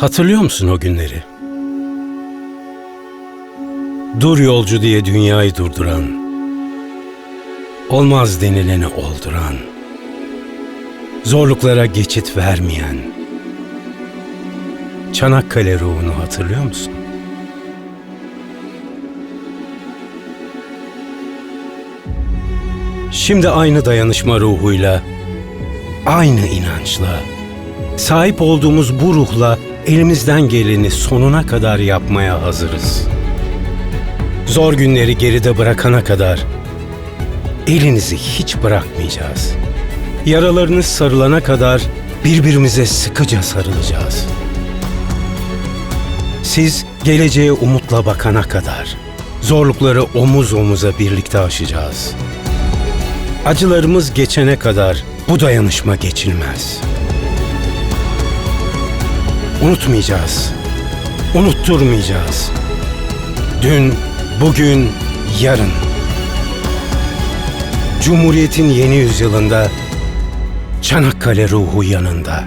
Hatırlıyor musun o günleri? Dur yolcu diye dünyayı durduran, olmaz denileni olduran, zorluklara geçit vermeyen, Çanakkale ruhunu hatırlıyor musun? Şimdi aynı dayanışma ruhuyla, aynı inançla, sahip olduğumuz bu ruhla elimizden geleni sonuna kadar yapmaya hazırız. Zor günleri geride bırakana kadar elinizi hiç bırakmayacağız. Yaralarınız sarılana kadar birbirimize sıkıca sarılacağız. Siz geleceğe umutla bakana kadar zorlukları omuz omuza birlikte aşacağız. Acılarımız geçene kadar bu dayanışma geçilmez. Unutmayacağız. Unutturmayacağız. Dün, bugün, yarın. Cumhuriyetin yeni yüzyılında Çanakkale ruhu yanında.